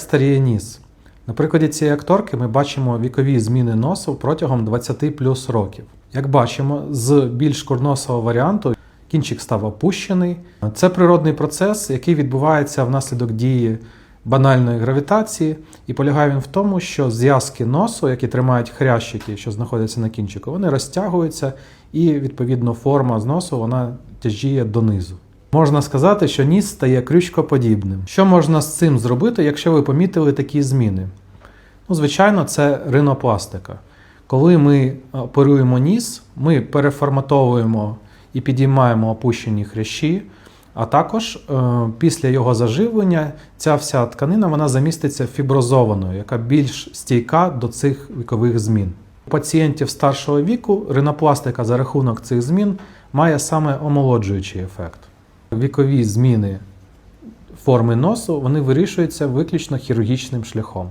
старіє ніс? На прикладі цієї акторки ми бачимо вікові зміни носу протягом 20 плюс років. Як бачимо, з більш курносого варіанту кінчик став опущений. Це природний процес, який відбувається внаслідок дії банальної гравітації, і полягає він в тому, що зв'язки носу, які тримають хрящики, що знаходяться на кінчику, вони розтягуються, і відповідно форма з носу вона тяжіє донизу. Можна сказати, що ніс стає крючкоподібним. Що можна з цим зробити, якщо ви помітили такі зміни? Ну, звичайно, це ринопластика. Коли ми оперуємо ніс, ми переформатовуємо і підіймаємо опущені хрящі, а також е, після його заживлення ця вся тканина вона заміститься фіброзованою, яка більш стійка до цих вікових змін. У пацієнтів старшого віку ринопластика за рахунок цих змін має саме омолоджуючий ефект. Вікові зміни форми носу вони вирішуються виключно хірургічним шляхом.